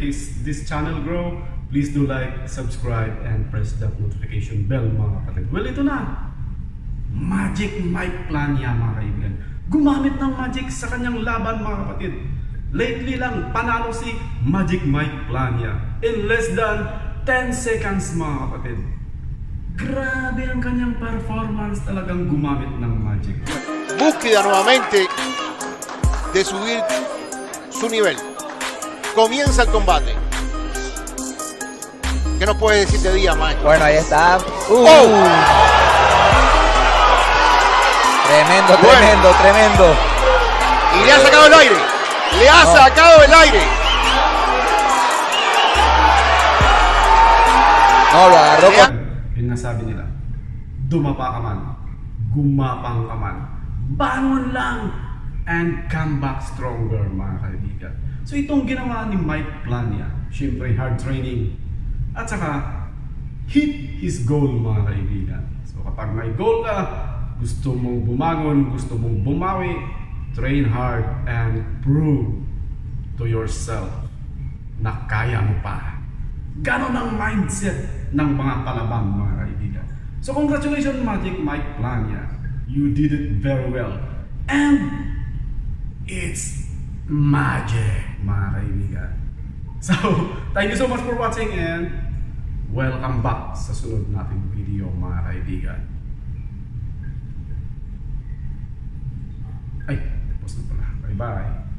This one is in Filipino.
this, this channel grow, please do like, subscribe, and press that notification bell mga kapatid. Well, ito na. Magic Mike Plania mga kaibigan. Gumamit ng magic sa kanyang laban mga kapatid. Lately lang, panalo si Magic Mike Plania in less than 10 seconds mga kapatid. Grabe ang kanyang performance talagang gumamit ng magic. búsqueda nuevamente de subir su nivel. Comienza el combate. ¿Qué nos puedes decir de día, Mike? Bueno, ahí está. Uh. ¡Oh! Tremendo, Bueno. tremendo, tremendo. Y le ha sacado el aire. Le ha No. sacado el aire. No, lo agarró con... Yung nasabi nila, dumapa ka man, gumapang ka man, bangon lang, and come back stronger mga kaibigan. So itong ginawa ni Mike Plania, syempre hard training, at saka hit his goal mga kaibigan. So kapag may goal ka, gusto mong bumangon, gusto mong bumawi, train hard and prove to yourself na kaya mo pa. Ganon ang mindset ng mga kalaban, mga kaibigan. So congratulations, Magic Mike Plania. You did it very well. And it's magic, mga kaibigan. So, thank you so much for watching and welcome back sa sunod nating video, mga kaibigan. Ay, tapos na pala. Bye-bye.